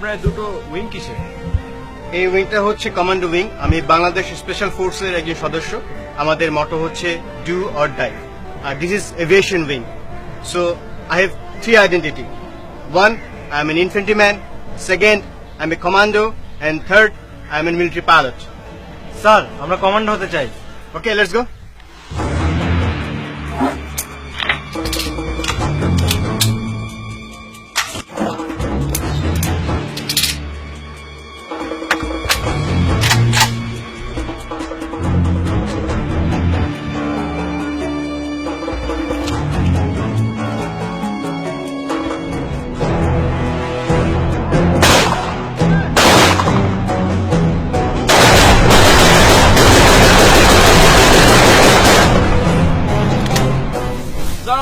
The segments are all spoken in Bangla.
প্রায় দুটো উইং কিসে এই উইংটা হচ্ছে কমান্ডো উইং আমি বাংলাদেশ স্পেশাল ফোর্সের একজন সদস্য। আমাদের মটো হচ্ছে do or die R this is aviation wing so I have three identity one I am an infantry man second I am a commando and third I am an military pilot sir আমরা কমান্ডো হতে চাই। ওকে লেটস গো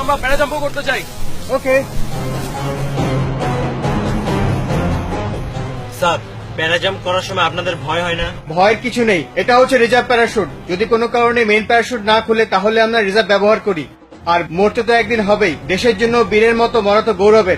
আমরা প্যারাজাম্পও করতে চাই। ওকে। স্যার প্যারাজাম্প করার সময় আপনাদের ভয় হয় না? ভয়ের কিছু নেই। এটা হচ্ছে রিজার্ভ প্যারাশুট। যদি কোনো কারণে মেইন প্যারাশুট না খুলে তাহলে আমরা রিজার্ভ ব্যবহার করি। আর মরতে তো একদিন হবেই। দেশের জন্য বীরের মতো মরা তো গৌরবের।